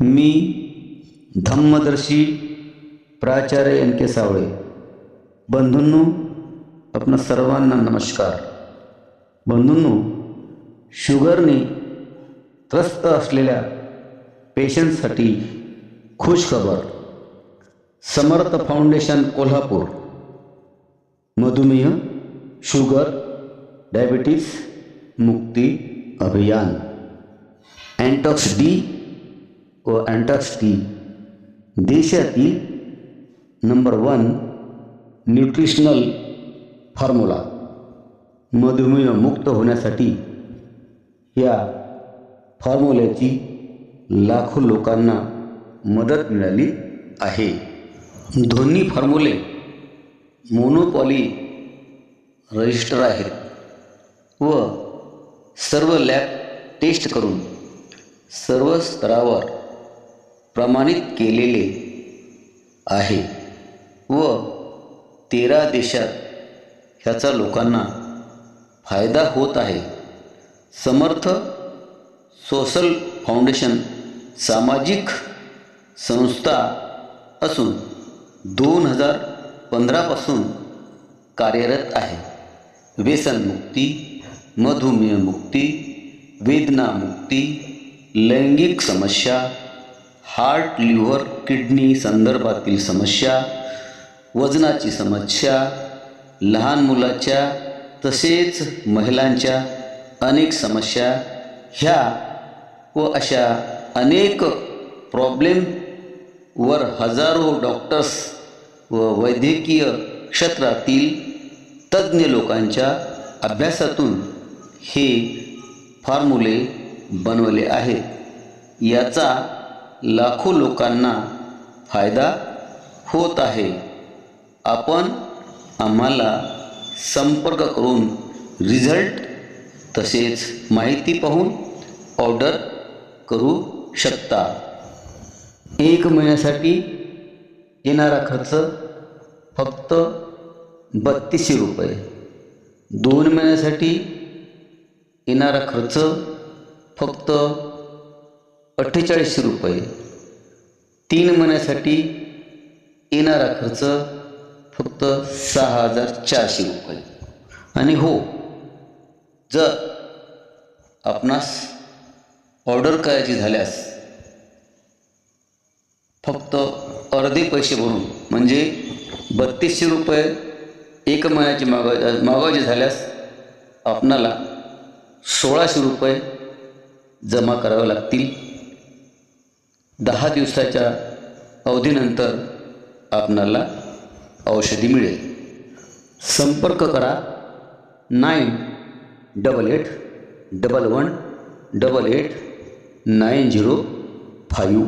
मी धम्मदर्शी प्राचार्य एन के सावळे. बंधूंनो आपण सर्वांना नमस्कार. बंधूंनो शुगरने त्रस्त असलेल्या पेशंटसाठी खुशखबर. समर्थ फाउंडेशन कोल्हापूर. मधुमेह शुगर डायबिटीस मुक्ती अभियान. अँटॉक्स डी व अँटॉक्स देशातील नंबर वन न्यूट्रिशनल फॉर्म्युला मधुमेह मुक्त होण्यासाठी या फॉर्म्युल्याची लाखो लोकांना मदत मिळाली आहे. दोन्ही फॉर्म्युले मोनोपॉली रजिस्टर आहेत व सर्व लॅब टेस्ट करून सर्व स्तरावर प्रमाणित केलेले आहे व तेरा देशात ह्याचा लोकांना फायदा होत आहे. समर्थ सोशल फाउंडेशन सामाजिक संस्था असून दोन हजार पंधरापासून कार्यरत आहे. व्यसनमुक्ती मधुमेहमुक्ती वेदनामुक्ती लैंगिक समस्या हार्ट लिव्हर किडनी संदर्भातील समस्या वजनाची समस्या लहान मुलाच्या तसेच महिलांच्या अनेक समस्या ह्या व अशा अनेक प्रॉब्लेमवर हजारो डॉक्टर्स व वैद्यकीय क्षेत्रातील तज्ज्ञ लोकांच्या अभ्यासातून हे फॉर्म्युले बनवले आहेत. याचा लाखो लोकांना फायदा होत आहे. आपण आम्हाला संपर्क करून रिझल्ट तसेच माहिती पाहून ऑर्डर करू शकता. एक महिन्यासाठी येणारा खर्च फक्त बत्तीसशे रुपये. दोन महिन्यासाठी येणारा खर्च फक्त अठ्ठेचाळीसशे रुपये. तीन महिन्यासाठी येणारा खर्च फक्त सहा हजार चारशे रुपये. आणि हो जर आपणास ऑर्डर करायची झाल्यास फक्त अर्धे पैसे भरून म्हणजे बत्तीसशे रुपये एक महिन्याचे मागवायचे मागवायचे झाल्यास आपणाला सोळाशे रुपये जमा करावे लागतील. दहा दिवसाच्या अवधीनंतर आपणाला औषधी मिळेल. संपर्क करा nine double eight double one double eight nine zero five